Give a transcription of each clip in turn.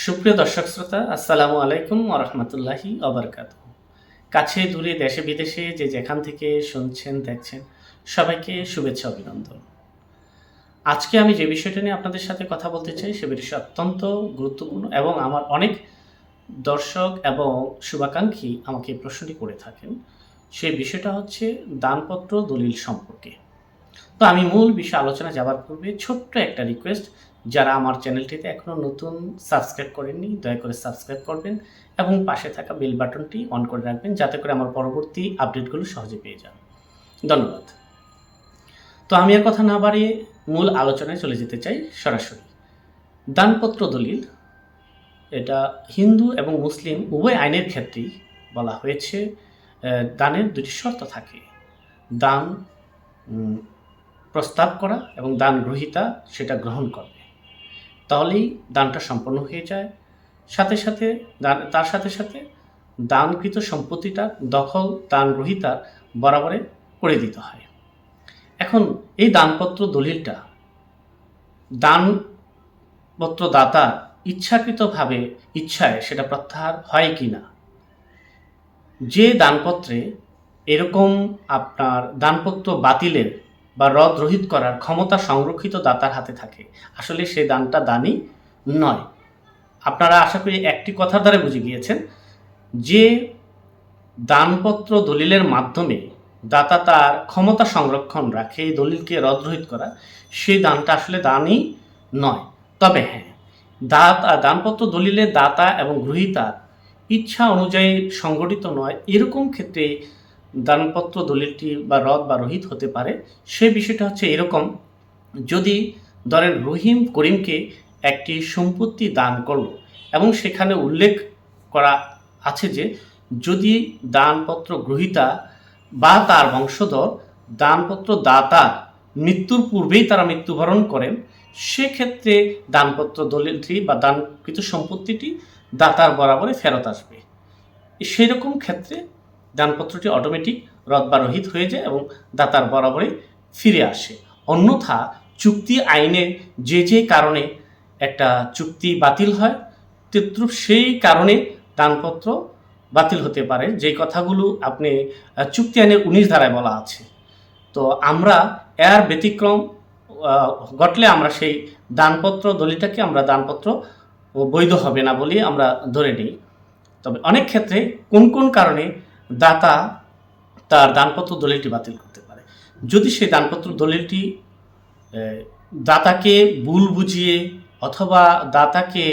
সুপ্রিয় দর্শক শ্রোতা, আসসালামু আলাইকুম ওরহমতুল্লাহি অবরকাত কাছে দূরে দেশে বিদেশে যে যেখান থেকে শুনছেন, দেখছেন, সবাইকে শুভেচ্ছা, অভিনন্দন। আজকে আমি যে বিষয়টা নিয়ে আপনাদের সাথে কথা বলতে চাই, সে বিষয় অত্যন্ত গুরুত্বপূর্ণ এবং আমার অনেক দর্শক এবং শুভাকাঙ্ক্ষী আমাকে প্রশ্নটি করে থাকেন। সেই বিষয়টা হচ্ছে, দানপত্র দলিল সম্পর্কে। তো আমি মূল বিষয় আলোচনা যাবার পূর্বে ছোট্ট একটা রিকোয়েস্ট যারা আমার চ্যানেলটিতে এখনও নতুন সাবস্ক্রাইব করেননি, দয়া করে সাবস্ক্রাইব করবেন এবং পাশে থাকা বেল বাটনটি অন করে রাখবেন যাতে করে আমার পরবর্তী আপডেটগুলো সহজে পেয়ে যান। ধন্যবাদ। তো আমি আর কথা না বাড়িয়ে মূল আলোচনায় চলে যেতে চাই সরাসরি। দানপত্র দলিল, এটা হিন্দু এবং মুসলিম উভয় আইনের ক্ষেত্রেই বলা হয়েছে দানের দুটি শর্ত থাকে। দান প্রস্তাব করা এবং দান গ্রহীতা সেটা গ্রহণ করবে। তাহলেই দানটা সম্পন্ন হয়ে যায়। সাথে সাথে তার সাথে সাথে দানকৃত সম্পত্তিটা দখল দান গ্রহীতার বরাবরে করে দিতে হয়। এখন এই দানপত্র দলিলটা দানপত্র দাতা ইচ্ছাকৃতভাবে ইচ্ছায় সেটা প্রত্যাহার হয় কি না? যে দানপত্রে এরকম আপনার দানপত্র বাতিলের বা রদ রহিত করার ক্ষমতা সংরক্ষিত দাতার হাতে থাকে। আসলে সে দানটা দানই নয়। আপনারা আশা করি একটি কথার দ্বারা বুঝে গিয়েছেন যে দানপত্র দলিলের মাধ্যমে দাতা তার ক্ষমতা সংরক্ষণ রাখে, এই দলিলকে রদ রহিত করা, সেই দানটা আসলে দানই নয়। তবে হ্যাঁ দাতা দানপত্র দলিলে দাতা এবং গ্রহীতার ইচ্ছা অনুযায়ী সংগঠিত নয়। এরকম ক্ষেত্রে দানপত্র, দলিলটি বা রদ বা রহিত হতে পারে। সে বিষয়টা হচ্ছে এরকম, যদি ধরেন রহিম করিমকে একটি সম্পত্তি দান করল এবং সেখানে উল্লেখ করা আছে যে যদি দানপত্র গ্রহীতা বা তার বংশধর দানপত্র দাতা মৃত্যুর পূর্বেই তারা মৃত্যুবরণ করেন, সেক্ষেত্রে দানপত্র দলিলটি বা দানকৃত সম্পত্তিটি দাতার বরাবরে ফেরত আসবে। সেই রকম ক্ষেত্রে দানপত্রটি অটোমেটিক রদ বা রহিত হয়ে যায় এবং দাতার বরাবরে ফিরে আসে। অন্যথা চুক্তি আইনে যে যে কারণে একটা চুক্তি বাতিল হয় তদ্রুপ সেই কারণে দানপত্র বাতিল হতে পারে। যে কথাগুলো আপনি চুক্তি আইনের উনিশ ধারায় বলা আছে। তো আমরা এর ব্যতিক্রম ঘটলে আমরা সেই দানপত্র দলিটাকে আমরা দানপত্র বৈধ হবে না বলে আমরা ধরে নিই। তবে অনেক ক্ষেত্রে কোন কোন কারণে দাতা তার দানপত্র দলিলটি বাতিল করতে পারে। যদি সেই দানপত্র দলিলটি দাতাকে ভুল বুঝিয়ে অথবা দাতাকে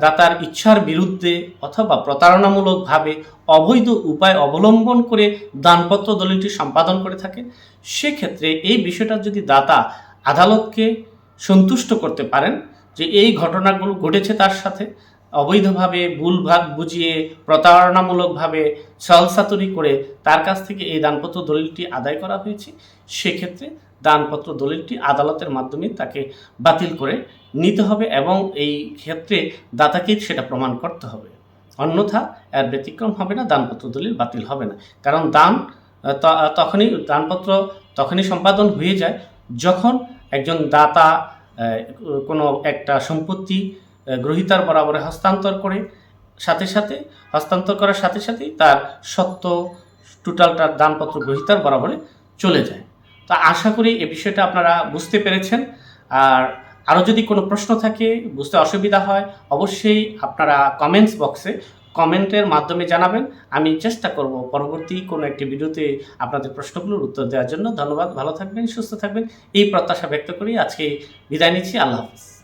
দাতার ইচ্ছার বিরুদ্ধে অথবা প্রতারণামূলকভাবে অবৈধ উপায় অবলম্বন করে দানপত্র দলিলটি সম্পাদন করে থাকে, সেক্ষেত্রে এই বিষয়টা যদি দাতা আদালতকে সন্তুষ্ট করতে পারেন যে এই ঘটনাগুলো ঘটেছে তার সাথে অবৈধভাবে ভুল ভাগ বুঝিয়ে প্রতারণামূলকভাবে ছলসাতুরি করে তার কাছ থেকে এই দানপত্র দলিলটি আদায় করা হয়েছে, সেক্ষেত্রে দানপত্র দলিলটি আদালতের মাধ্যমে তাকে বাতিল করে নিতে হবে এবং এই ক্ষেত্রে দাতাকে সেটা প্রমাণ করতে হবে। অন্যথা এর ব্যতিক্রম হবে না, দানপত্র দলিল বাতিল হবে না। কারণ দান তখনই দানপত্র তখনই সম্পাদন হয়ে যায় যখন একজন দাতা কোনো একটা সম্পত্তি গ্রহীতার বরাবরে হস্তান্তর করে সাথে সাথে, হস্তান্তর করার সাথে সাথেই তার সত্য টোটালটার দানপত্র গ্রহীতার বরাবরে চলে যায়। তো আশা করি এ বিষয়টা আপনারা বুঝতে পেরেছেন। আর আরও যদি কোনো প্রশ্ন থাকে, বুঝতে অসুবিধা হয়, অবশ্যই আপনারা কমেন্টস বক্সে কমেন্টের মাধ্যমে জানাবেন। আমি চেষ্টা করব পরবর্তী কোনো একটি ভিডিওতে আপনাদের প্রশ্নগুলোর উত্তর দেওয়ার জন্য। ধন্যবাদ, ভালো থাকবেন, সুস্থ থাকবেন। এই প্রত্যাশা ব্যক্ত করি আজকে বিদায় নিচ্ছি। আল্লাহ হাফিজ।